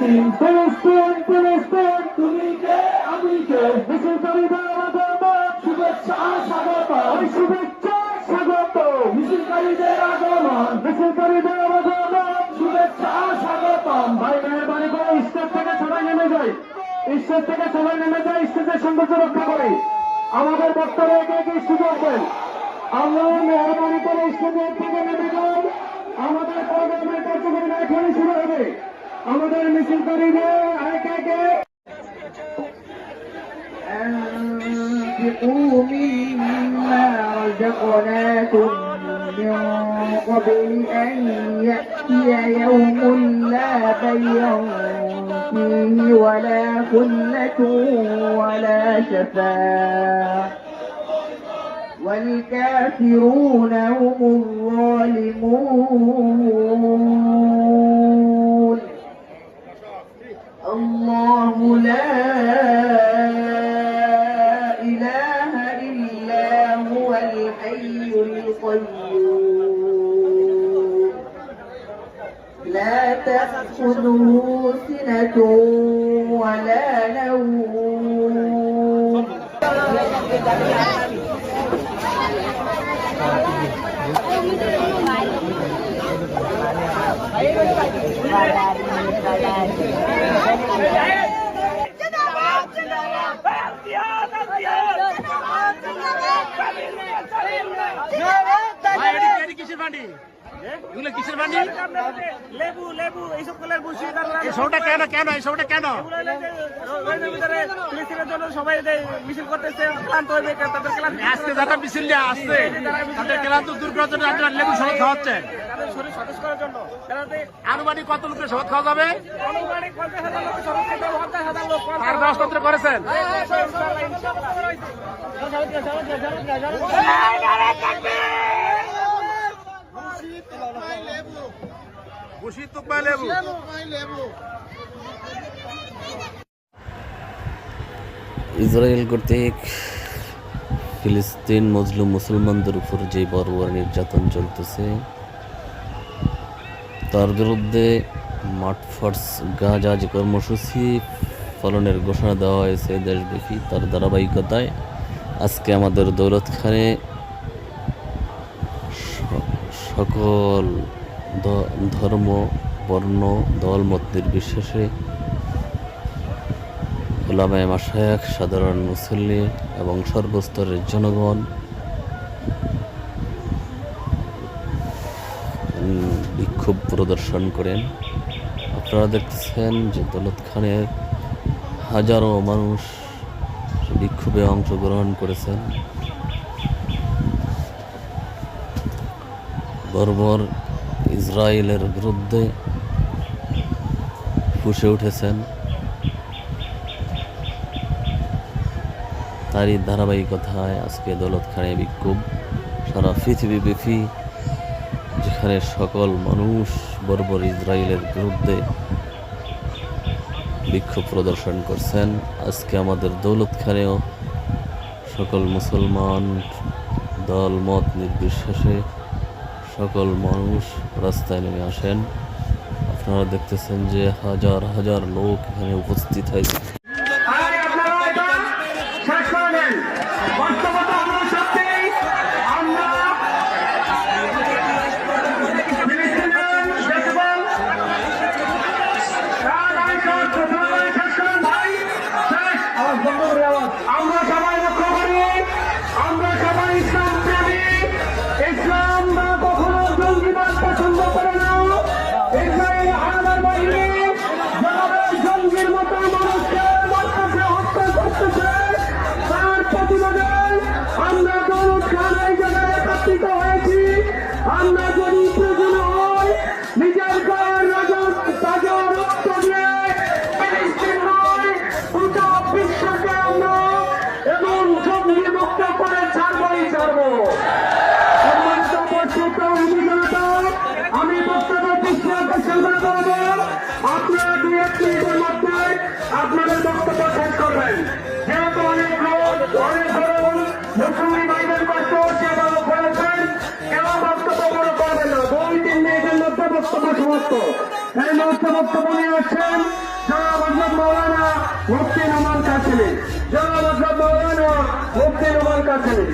ফিলিস্তিন ফিলিস্তিন তুমি কে আমি কে মিছিলকারীদের আগমন শুভেচ্ছা স্বাগত শুভেচ্ছা স্বাগত মিছিলকারীদের আগমন মিছিলকারীদের আগমন শুভেচ্ছা স্বাগতম ভাই মেহরবানি করে স্টেজ থেকে সবাই নেমে যাই স্টেজ থেকে সবাই নেমে যাই স্টেজের সৌন্দর্য রক্ষা করি আমাদের বক্তব্য একে একে সুযোগ দেন আমরা মেহরবানি আমাদের প্রোগ্রামের কার্যক্রম এখনই শুরু হবে আমাদের মিছিলকারীদের একে একে أنفقوا مما رزقناكم من قبل أن يأتي يوم لا بيع فيه ولا خلة ولا شفاعة والكافرون هم الظالمون الحي القيوم. لا تأخذه سنة ولا نوم. কিসের বান্ডি? এগুলো কিসের বান্ডি? লেবু লেবু এইসব কলের বসি এই শোটা কেন কেন এই শোটা কেন ফিলিস্তিনের জন্য সবাই মিছিল করতেছে ক্লান্ত হয়ে তাদের ক্লান্ত আজকে যারা মিছিল নিয়ে আসছে তাদের ক্লান্ত দূর করার জন্য আপনারা লেবু শরৎ খাওয়াচ্ছে আনুমানিক কত লোকের খাওয়া যাবে হাজার লোক সরব খেতে পঞ্চাশ হাজার লোক তার ব্যবস্থা করেছেন খুশি তুকমা লেবু। ইসরায়েল কর্তৃক ফিলিস্তিন মজলুম মুসলমানদের উপর যে বর্বর নির্যাতন চলতেছে তার বিরুদ্ধে মাঠফার্স গাজা যে কর্মসূচি পালনের ঘোষণা দেওয়া হয়েছে দেশব্যাপী তার ধারাবাহিকতায় আজকে আমাদের দৌলতখানে সকল ধর্ম, বর্ণ দলমত নির্বিশেষে ওলামায় মাসায়াক সাধারণ মুসল্লি এবং সর্বস্তরের জনগণ বিক্ষোভ প্রদর্শন করেন। আপনারা দেখতেছেন যে দৌলত খানের হাজারো মানুষ বিক্ষোভে অংশগ্রহণ করেছেন। বর্বর ইসরায়েলের বিরুদ্ধে ফুসে উঠেছেন। তারই ধারাবাহিকতায় আজকে দৌলতখানে বিক্ষোভ। সারা পৃথিবীব্যাপী যেখানে সকল মানুষ বর্বর ইসরায়েলের বিরুদ্ধে বিক্ষোভ প্রদর্শন করছেন, আজকে আমাদের দৌলতখানেও সকল মুসলমান দল, মত নির্বিশেষে সকল মানুষ রাস্তায় নেমে আসেন। আপনারা দেখতেছেন যে হাজার হাজার লোক এখানে উপস্থিত হয়েছে। দৃষ্টি আকর্ষণ করে বলব আপনারা দুই এক মিনিটের মধ্যে আপনাদের বক্তব্য শেষ করবেন। যেহেতু অনেক লোক, অনেক ধরুন মুসলিম ভাইদের কষ্ট সেভাবে করেছেন কেন বক্তব্য মনে করবেন না। দুই, তিন মিনিটের মধ্যে বক্তব্য সমাপ্ত। এই মুহূর্তে বক্তব্য নিয়ে আসছেন মুফতি নোমান কাছেলি জনাব মৌলানা মুফতি নোমান কাছেলি